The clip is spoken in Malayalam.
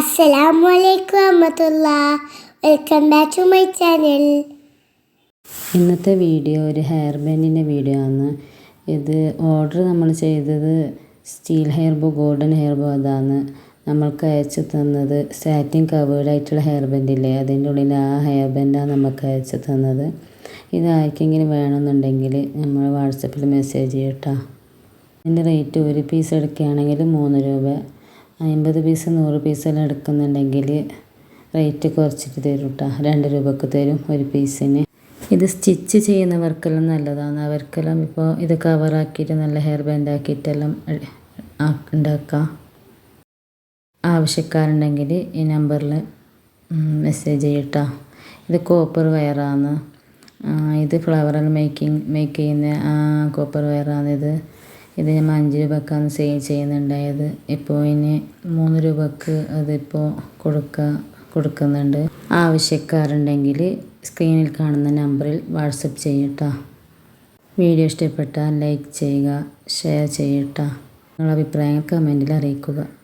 അസ്സലാമു അലൈക്കും Ahmathulla welcome back to my channel ഇന്നത്തെ വീഡിയോ ഒരു ഹെയർ ബാൻഡിന്റെ വീഡിയോ ആണ്. ഇത് ഓർഡർ നമ്മൾ ചെയ്തത് steel hair bow golden hair bow അതാണ്. നമ്മൾക്ക് അയച്ചു തന്നത് സാറ്റിൻ കവേഡ് ആയിട്ടുള്ള ഹെയർ ബാൻഡില്ലേ അതിന്റെ ഉള്ളിൽ ആ ഹെയർ ബാൻഡാണ് നമുക്ക് അയച്ചു തന്നത്. ഇത് ആർക്കെങ്കിലും വേണമെന്നുണ്ടെങ്കിൽ നമ്മൾ വാട്സപ്പിൽ മെസ്സേജ് ചെയ്യട്ടോ ഇതിന്റെ റേറ്റ് ഒരു പീസ് എടുക്കുകയാണെങ്കിൽ മൂന്ന് രൂപ. അമ്പത് പീസ് നൂറ് പീസെല്ലാം എടുക്കുന്നുണ്ടെങ്കിൽ റേറ്റ് കുറച്ചിട്ട് തരും കേട്ടോ രണ്ട് രൂപക്ക് തരും ഒരു പീസിന്. ഇത് സ്റ്റിച്ച് ചെയ്യുന്നവർക്കെല്ലാം നല്ലതാണ്. അവർക്കെല്ലാം ഇപ്പോൾ ഇത് കവറാക്കിയിട്ട് നല്ല ഹെയർ ബാൻഡ് ആക്കിയിട്ടെല്ലാം ഉണ്ടാക്കാം ആവശ്യക്കാരുണ്ടെങ്കിൽ ഈ നമ്പറിൽ മെസ്സേജ് ചെയ്യട്ടോ. ഇത് കോപ്പർ വയറാണ് ഇത് ഫ്ലവറൽ മേക്കിംഗ് മേക്ക് ചെയ്യുന്ന കോപ്പർ വയറാണിത് ഇത്. നമ്മൾ അഞ്ച് രൂപക്കാണ് സെയിൽ ചെയ്യുന്നുണ്ടായത്. ഇപ്പോൾ ഇനി മൂന്ന് രൂപക്ക് അതിപ്പോൾ കൊടുക്കുക കൊടുക്കുന്നുണ്ട്. ആവശ്യക്കാരുണ്ടെങ്കിൽ സ്ക്രീനിൽ കാണുന്ന നമ്പറിൽ വാട്സപ്പ് ചെയ്യട്ടോ. വീഡിയോ ഇഷ്ടപ്പെട്ടാൽ ലൈക്ക് ചെയ്യുക ഷെയർ ചെയ്യട്ടോ. നിങ്ങളുടെ അഭിപ്രായങ്ങൾ കമന്റിൽ അറിയിക്കുക.